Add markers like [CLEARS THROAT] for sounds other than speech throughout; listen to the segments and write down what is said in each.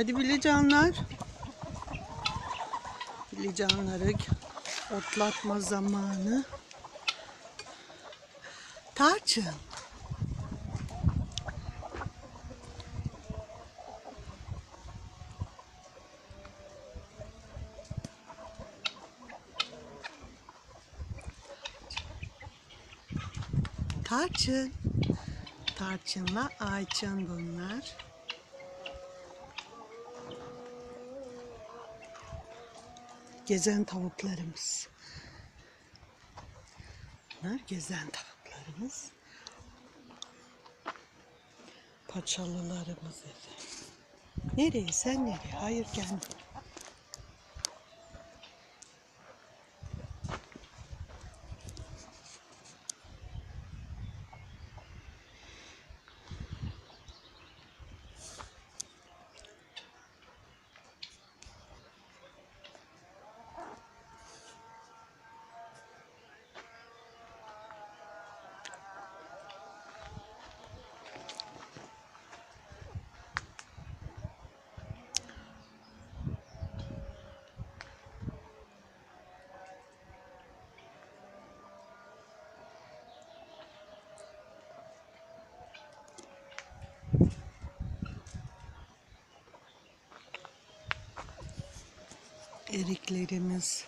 Hadi bilicanlar. Bilicanları otlatma zamanı. Tarçın. Tarçın. Tarçınla Ayçın bunlar. Gezen tavuklarımız. Bunlar gezen tavuklarımız. Paçalılarımız efendim. Nereye sen nereye? Hayır gelme. Eriklerimiz.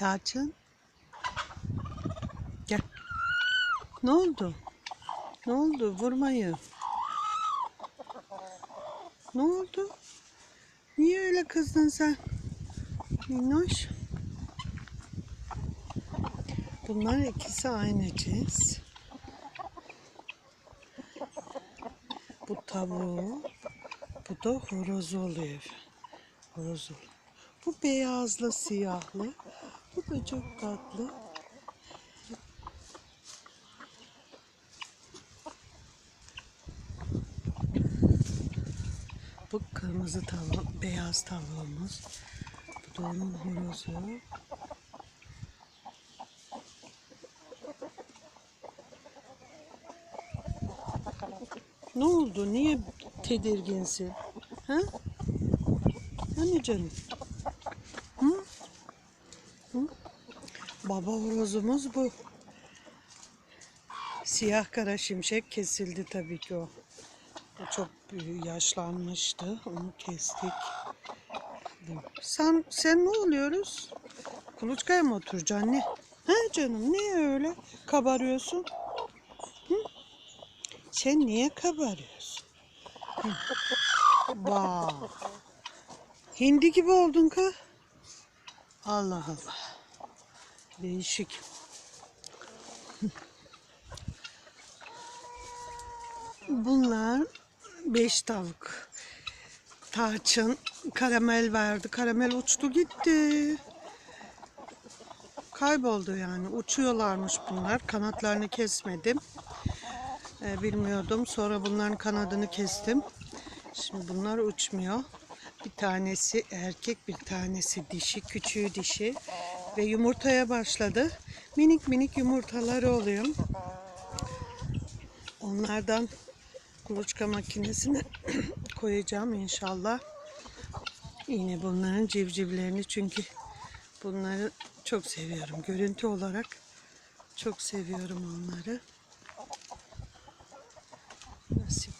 Tarçın. Gel. Ne oldu? Ne oldu? Vurmayı. Ne oldu? Niye öyle kızdın sen? Minnoş. Bunlar ikisi aynı cins. Bu tavuğu, Bu da horoz oluyor. Horoz oluyor. Bu beyazlı siyahlı. Da çok tatlı. Bu kırmızı tavuk, beyaz tavuğumuz. Bu da onun horozu. Ne oldu? Niye tedirginsin? Ha? Hani canım? Hı? Hı? Baba horozumuz bu. Siyah kara şimşek kesildi tabii ki o. O çok yaşlanmıştı. Onu kestik. Sen sen ne oluyoruz? Kuluçkaya mı oturacaksın ne? Ha canım niye öyle kabarıyorsun? Hı? Sen niye kabarıyorsun? Hı. Hindi gibi oldun ka. Allah Allah. Değişik. Bunlar beş tavuk. Tarçın karamel verdi. Karamel uçtu gitti. Kayboldu yani. Uçuyorlarmış bunlar. Kanatlarını kesmedim. Ee, bilmiyordum. Sonra bunların kanadını kestim. Şimdi bunlar uçmuyor. Bir tanesi erkek, bir tanesi dişi, küçüğü dişi ve yumurtaya başladı. Minik minik yumurtaları oluyor. Onlardan kuluçka makinesine [CLEARS THROAT] koyacağım inşallah. Yine bunların civcivlerini çünkü bunları çok seviyorum. Görüntü olarak çok seviyorum onları. Nasip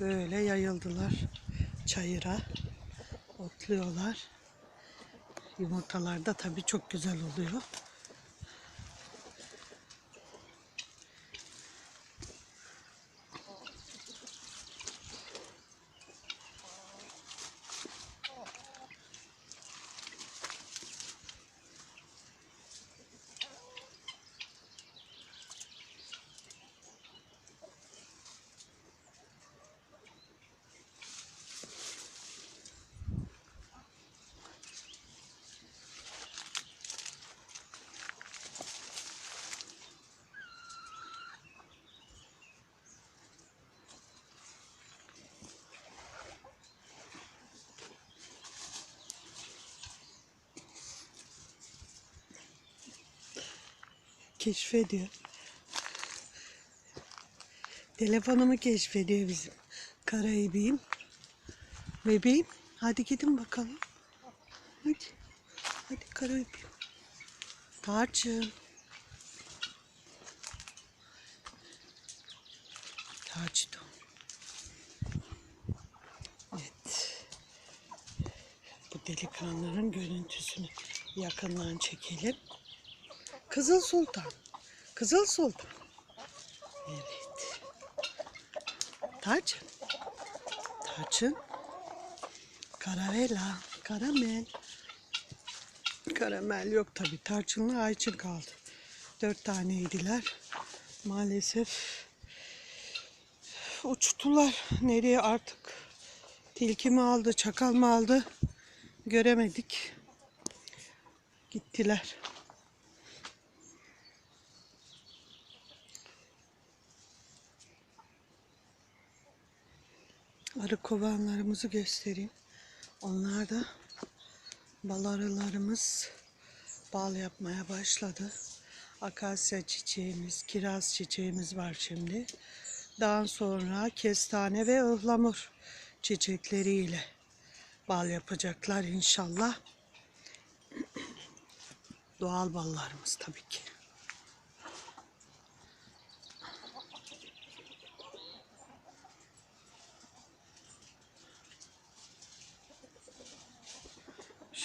Böyle yayıldılar çayıra. Otluyorlar. Yumurtalar da tabii çok güzel oluyor. Keşfediyor. Telefonumu keşfediyor bizim Karayibim. Bebeğim hadi gidin bakalım. Hadi. Hadi Karayibim. Tarçın. Tarçın. Evet. Bu delikanlıların görüntüsünü yakından çekelim. Kızıl Sultan. Kızıl Sultan. Evet. Tarçın. Tarçın. Karavela. Karamel. Karamel yok tabi. Tarçınla Ayçın kaldı. Dört taneydiler. Maalesef uçtular. Nereye artık? Tilki mi aldı, çakal mı aldı? Göremedik. Gittiler. Arı kovanlarımızı göstereyim. Onlar da bal arılarımız bal yapmaya başladı. Akasya çiçeğimiz, kiraz çiçeğimiz var şimdi. Daha sonra kestane ve ıhlamur çiçekleriyle bal yapacaklar inşallah. [CLEARS THROAT] Doğal ballarımız tabii ki.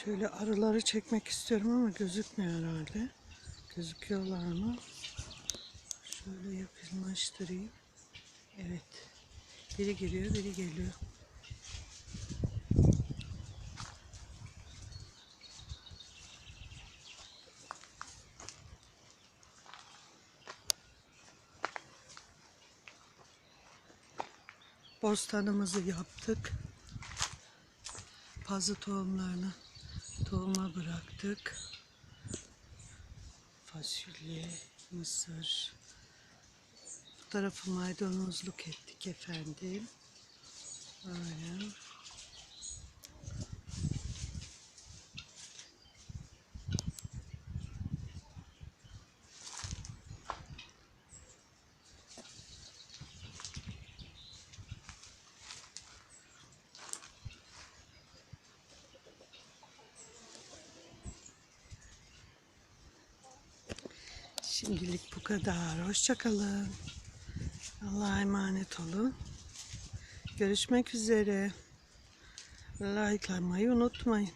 Şöyle arıları çekmek istiyorum ama gözükmüyor herhalde. Gözüküyorlar mı? Şöyle yakınlaştırayım. Evet. Biri geliyor, biri geliyor. Bostanımızı yaptık. Pazı tohumlarını tohuma bıraktık. Fasulye, mısır. Bu tarafı maydanozluk ettik efendim. Böyle. Şimdilik bu kadar. Hoşçakalın. Allah'a emanet olun. Görüşmek üzere. Like'lamayı unutmayın.